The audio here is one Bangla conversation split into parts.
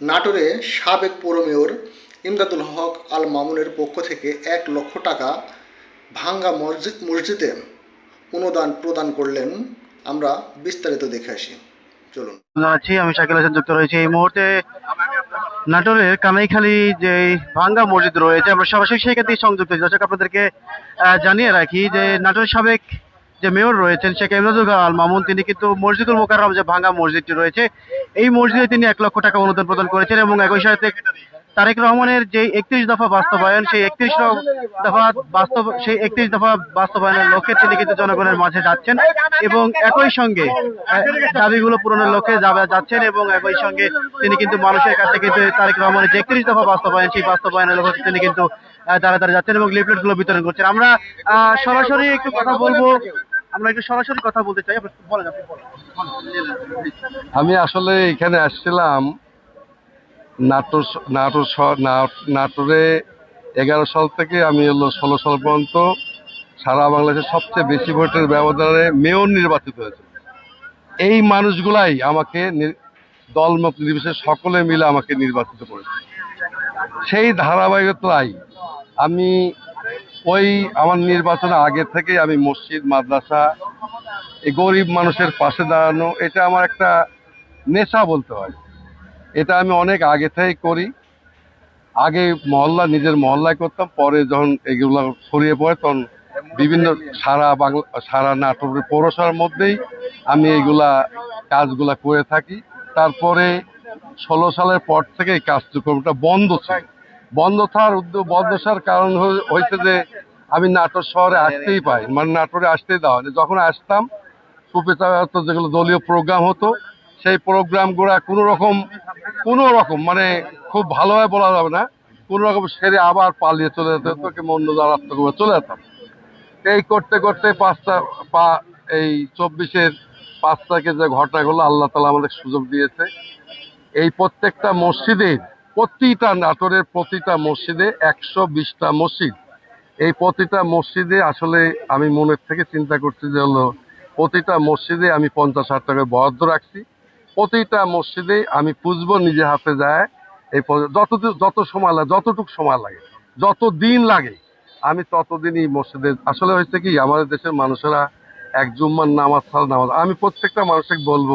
নাটোরে সাবেক পৌর মেয়র ইমদাদুল হক আল মামুনের পক্ষ থেকে এক লক্ষ টাকা ভাঙ্গা মসজিদ, মসজিদে অনুদান প্রদান করলেন। আমরা বিস্তারিত দেখে আসি। চলুন। জানাচ্ছি আমি শাকিল হাসান যুক্ত রয়েছি। এই মুহূর্তে নাটোরের কানাইখালী যে ভাঙ্গা মসজিদ রয়েছে, আমরা সরাসরি সেখান থেকে সংযুক্ত হয়েছি। দর্শক, আপনাদেরকে জানিয়ে রাখি যে নাটোরের সাবেক যে মেয়র রয়েছেন শেখ ইমরাজুল আল মামুন তিনি কিন্তু মসজিদুল মোকাররম যে ভাঙ্গা মসজিদটি রয়েছে, এই মসজিদে তিনি এক লক্ষ টাকা অনুদান প্রদান করেছেন এবং একই সাথে তারেক রহমানের যে একত্রিশ দফা বাস্তবায়ন, সেই একত্রিশ দফা বাস্তব, সেই একত্রিশ দফা বাস্তবায়নের লক্ষ্যে তিনি কিন্তু জনগণের মাঝে যাচ্ছেন এবং একই সঙ্গে দাবিগুলো পূরণের লক্ষ্যে যাচ্ছেন এবং একই সঙ্গে তিনি কিন্তু মানুষের কাছে কিন্তু তারেক রহমানের যে একত্রিশ দফা বাস্তবায়ন, সেই বাস্তবায়নের লক্ষ্যে তিনি কিন্তু তারা দাঁড়া যাচ্ছেন এবং লিফলেটগুলো বিতরণ করছেন। আমরা সরাসরি একটু কথা বলব আমরা একটু সরাসরি কথা বলতে চাই আমি আসলে এখানে আসছিলাম নাটোর নাটোর নাটোরে এগারো সাল থেকে আমি হলো ষোলো সাল পর্যন্ত সারা বাংলাদেশের সবচেয়ে বেশি ভোটের ব্যবধানে মেয়র নির্বাচিত হয়েছে। এই মানুষগুলাই আমাকে দলমত নির্বিশেষে সকলে মিলে আমাকে নির্বাচিত করেছে। সেই ধারাবাহিকতায় আমি ওই আমার নির্বাচনে আগে থেকেই আমি মসজিদ, মাদ্রাসা, এই গরিব মানুষের পাশে দাঁড়ানো, এটা আমার একটা নেশা বলতে হয়। এটা আমি অনেক আগে থেকেই করি। আগে মহল্লা, নিজের মহল্লায় করতাম, পরে যখন এগুলো ছড়িয়ে পড়ে, তখন বিভিন্ন সারা বাংলা, সারা নাটোরের পৌরসভার মধ্যেই আমি এইগুলা কাজগুলা করে থাকি। তারপরে ষোলো সালের পর থেকে এই কার্যক্রমটা বন্ধ ছিল। বন্ধ থাকার উদ্যোগ বন্ধ থাকার কারণ হয়েছে যে আমি নাটোর শহরে আসতেই পাই মানে নাটোরে আসতেই দেওয়া হয়নি। যখন আসতাম সুপেচার যেগুলো দলীয় প্রোগ্রাম হতো, সেই প্রোগ্রামগুলো কোনো রকম কোনো রকম মানে খুব ভালোভাবে বলা যাবে না। কোনো রকম সেরে আবার পালিয়ে চলে যেতে হতো কিংবা অন্য জায়গা চলে যেতাম। এই করতে করতে পাঁচটা পা এই চব্বিশের পাঁচটাকে যে ঘটনাগুলো আল্লাহ তালা আমাদের সুযোগ দিয়েছে, এই প্রত্যেকটা মসজিদে প্রতিটা নাটোরের প্রতিটা মসজিদে একশো বিশটা মসজিদ। এই প্রতিটা মসজিদে আসলে আমি মনের থেকে চিন্তা করছি যে হলো, প্রতিটা মসজিদে আমি পঞ্চাশ হাজার টাকা বরাদ্দ রাখছি। প্রতিটা মসজিদে আমি পুজবো নিজে হাতে যায়, এই যত যত সময় লাগে, যতটুকু সময় লাগে, যত দিন লাগে, আমি ততদিনই মসজিদে আসলে হয়েছে কি, আমাদের দেশের মানুষেরা এক জুম্মার নামাজ ছাড়া নামাজ আমি প্রত্যেকটা মানুষকে বলব,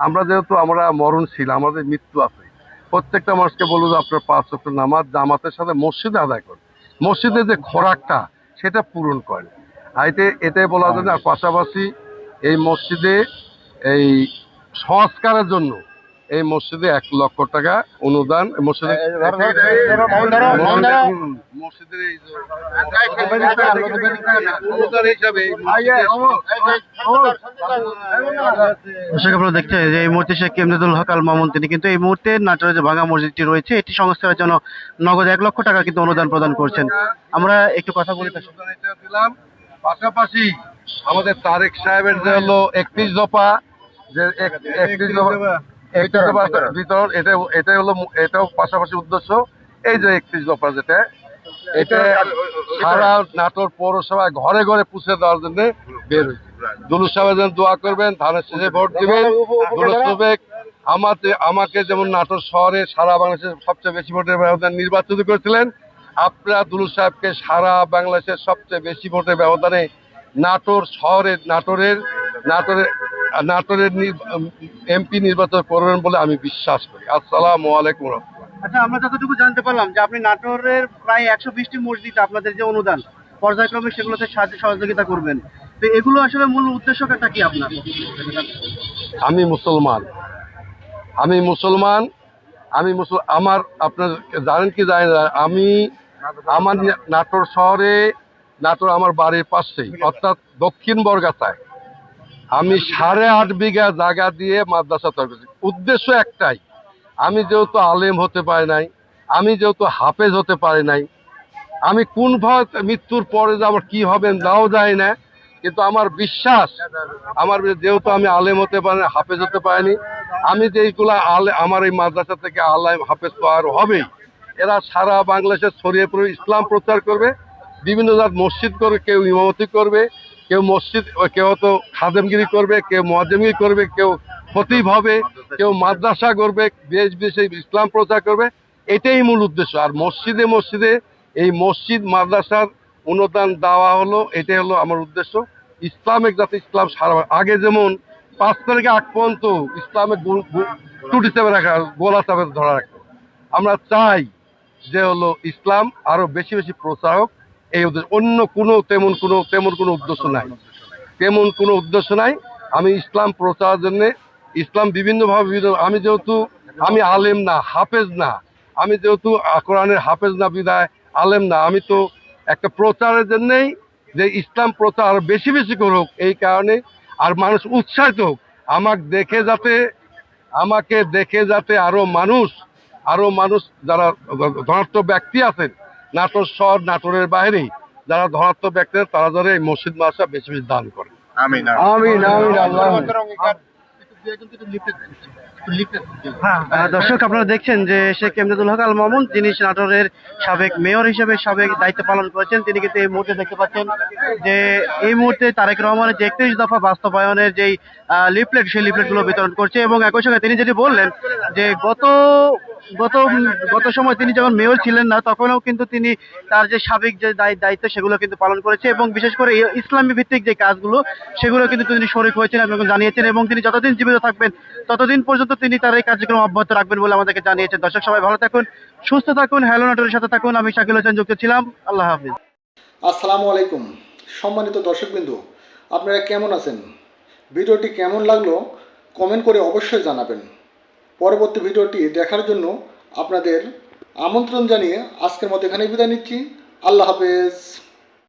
আমরা যেহেতু আমরা মরণশীল, আমাদের মৃত্যু আছে প্রত্যেকটা মানুষকে বলব যে আপনার পাঁচ অক্টর নামাজ, জামাতের সাথে মসজিদে আদায় করেন। মসজিদের যে খোরাকটা, সেটা পূরণ করেন। আর এতে, এটাই বলা যায় না পাশাপাশি এই মসজিদে এই সংস্কারের জন্য এই মসজিদে এক লক্ষ টাকা অনুদান মসজিদে মসজিদের এই যে- অনুদান এই আপনারা দেখছেন যে এই মুহূর্তে শেখ ইমদাদুল হক আল মামুন তিনি কিন্তু এই মুহূর্তে নাটোরের যে ভাঙা মসজিদটি রয়েছে এটি সংস্কারের জন্য নগদ এক লক্ষ টাকা কিন্তু অনুদান প্রদান করছেন। আমরা একটু কথা বলি দিলাম। পাশাপাশি আমাদের তারেক সাহেবের যে হলো একত্রিশ দফা যে একত্রিশ দফা বিতরণ এটা এটাই হলো এটাও পাশাপাশি উদ্দেশ্য। এই যে একত্রিশ দফা যেটা এটা সারা নাটোর পৌরসভায় ঘরে ঘরে পুষে দেওয়ার জন্য বের হয়েছে। দুলু সাহেব যেন দোয়া করবেন ধানের শেষে ভোট দিবেন। দুলু সাহেব আমাকে আমাকে যেমন নাটোর শহরে সারা বাংলাদেশের সবচেয়ে বেশি ভোটের ব্যবধান নির্বাচিত করেছিলেন আপনারা দুলু সাহেবকে সারা বাংলাদেশের সবচেয়ে বেশি ভোটের ব্যবধানে নাটোর শহরের নাটোরের নাটোরের নাটোরের এমপি নির্বাচন করবেন বলে আমি বিশ্বাস করি। আসসালামু আলাইকুম আচ্ছা আমরা যতটুকু জানতে পারলাম যে আপনি নাটোরের প্রায় একশো বিশটি মসজিদ আপনাদের যে অনুদান পর্যায়ক্রমে সেগুলোতে সাহায্য সহযোগিতা করবেন। তো এগুলো আসলে মূল উদ্দেশ্যটা কি আপনার? আমি মুসলমান। আমি মুসলমান আমি মুসল আমার আপনার জানেন কি জানেন আমি আমার নাটোর শহরে নাটোর আমার বাড়ির পাশেই অর্থাৎ দক্ষিণ বরগাছায় আমি সাড়ে আট বিঘা জায়গা দিয়ে মাদ্রাসা তৈরি করেছি। উদ্দেশ্য একটাই আমি যেহেতু আলেম হতে পারি নাই আমি যেহেতু হাফেজ হতে পারি নাই আমি কোন মৃত্যুর পরে যে আমার কি হবে নাও যায় না কিন্তু আমার বিশ্বাস আমার যেহেতু আমি আলেম হতে পারি না, হাফেজ হতে পারিনি আমি যেইগুলা আলে আমার এই মাদ্রাসা থেকে আলেম হাফেজ তো আর হবেই। এরা সারা বাংলাদেশে ছড়িয়ে পড়ে ইসলাম প্রচার করবে বিভিন্ন জাত মসজিদ করে কেউ ইমামতি করবে কেউ মসজিদ, কেউ তো খাদেমগিরি করবে, কেউ মহাজমগিরি করবে, কেউ খতিব হবে, কেউ মাদ্রাসা করবে দেশ দেশে ইসলাম প্রচার করবে, এটাই মূল উদ্দেশ্য। আর মসজিদে মসজিদে এই মসজিদ, মাদ্রাসার অনুদান দেওয়া হলো, এটাই হলো আমার উদ্দেশ্য। ইসলামিক যাতে ইসলাম সারা আগে যেমন পাঁচ তারিখে আগ পর্যন্ত ইসলামের টুটি চেপে রাখা, গোলা চাপে ধরা রাখতো। আমরা চাই যে হলো ইসলাম আরও বেশি বেশি প্রচার হোক এই উদ্দেশ্য অন্য কোনো তেমন কোনো তেমন কোনো উদ্দেশ্য নাই। তেমন কোনো উদ্দেশ্য নাই। আমি ইসলাম প্রচারের জন্য ইসলাম বিভিন্নভাবে বিভিন্ন আমি যেহেতু আমি আলেম না, হাফেজ না। আমি যেহেতু কোরআনের হাফেজ না বিদায় আলেম না, আমি তো একটা প্রচারের জন্যেই যে ইসলাম প্রচার বেশি বেশি করুক, এই কারণে আর মানুষ উৎসাহিত হোক। আমাকে দেখে যাতে আমাকে দেখে যাতে আরও মানুষ আরও মানুষ যারা ধনাত্ম ব্যক্তি আছেন নাটোর শহর নাটোরের বাইরে যারা ধনাত্ম ব্যক্তি তারা যারা এই মসজিদ মাসা বেশি বেশি দান করে। আমিন আমিন। আমিন আল্লাহ দর্শক আপনারা দেখছেন যে শেখ এমদাদুল হক আল মামুন যিনি নাটোরের সাবেক মেয়র হিসেবে সাবেক দায়িত্ব পালন করেছেন তিনি কিন্তু এই মুহূর্তে দেখতে পাচ্ছেন যে এই মুহূর্তে তারেক রহমানের যে একত্রিশ দফা বাস্তবায়নের যেই লিফলেট সেই লিফলেটগুলো বিতরণ করছে এবং একই সঙ্গে তিনি যেটি বললেন যে গত গত গত সময় তিনি যখন মেয়র ছিলেন না, তখনও কিন্তু তিনি তার যে সাবেক যে দায়িত্ব সেগুলো কিন্তু পালন করেছে এবং বিশেষ করে ইসলামী ভিত্তিক যে কাজগুলো, সেগুলো কিন্তু তিনি শরিক হয়েছেন এবং জানিয়েছেন এবং তিনি যতদিন জীবিত থাকবেন, ততদিন পর্যন্ত তিনি তার এই কার্যক্রম অব্যাহত রাখবেন বলে আমাদেরকে জানিয়েছেন। দর্শক, সবাই ভালো থাকুন, সুস্থ থাকুন, হ্যালো নাটোরের সাথে থাকুন। আমি শাকিল হোসেন যুক্ত ছিলাম। আল্লাহ হাফিজ। আসসালামু আলাইকুম। সম্মানিত দর্শকবিন্দু, আপনারা কেমন আছেন? ভিডিওটি কেমন লাগল, কমেন্ট করে অবশ্যই জানাবেন। পরবর্তী ভিডিওটি দেখার জন্য আপনাদের আমন্ত্রণ জানিয়ে আজকের মতো এখানে বিদায় নিচ্ছি। আল্লাহ হাফেজ।